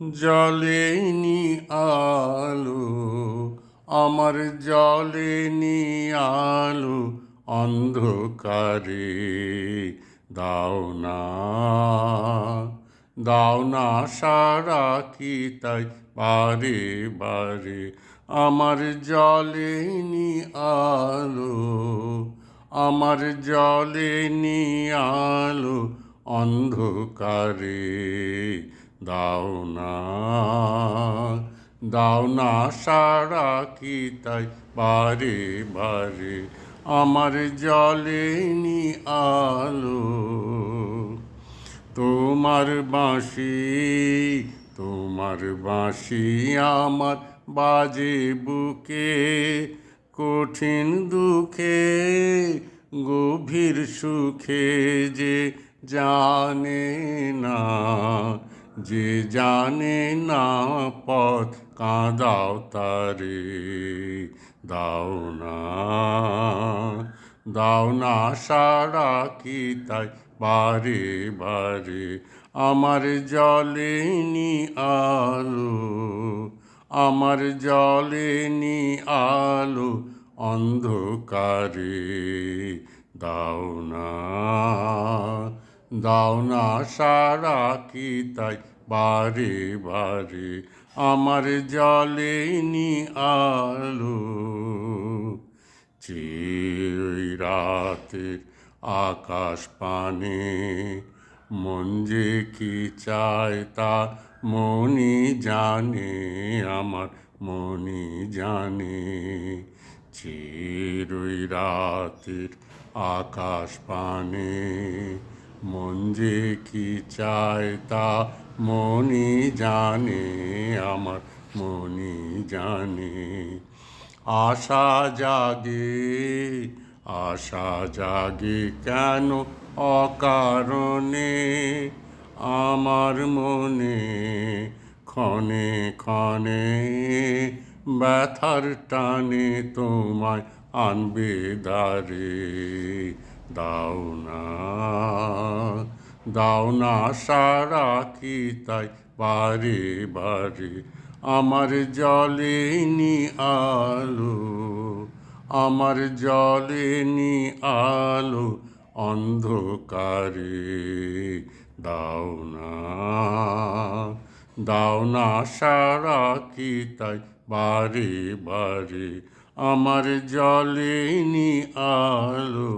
জলেনি আলো, আমার জলেনি আলো, অন্ধকারে। দাও না দাও না সারা কি তাই বারে বারে। আমার জলেনি আলো, আমার জলেনি আলো, অন্ধকারে। দাও না দাও না সারা কি তাই? বারে বারে আমার জলেনি আলো। তোমার বাঁশি তোমার বাঁশি আমার বাজে বুকে, কঠিন দুঃখে, গভীর সুখে যে জানে না। যে জানে না পথ কাঁদাও তারে, দাও না দাও না সারা কি তাই বারে বারে। আমার জলেনি আলো, আমার জলেনি আলো অন্ধকারে। দাও না দাও না সারা কি তাই বারে বারে আমার জলেনি আলো। চির রাতের আকাশ পানে মন যে কি চায় তা মনি জানে, আমার মনি জানে। চিরই রাতের আকাশ পানে মন যে কি চায় তা মনি জানে, আমার মনি জানে। আশা জাগে আশা জাগে কেন অকারণে? আমার মনে ক্ষণে ক্ষণে ব্যথার টানে তোমায় আনবে দারে দাও না দাও না সারা কি তাই? বারে বারে আমার জলেনি আলো, আমার জলেনি আলো অন্ধকারে। দাও না দাও না সারা কি তাই? বারে বারে আমার জলেনি আলো।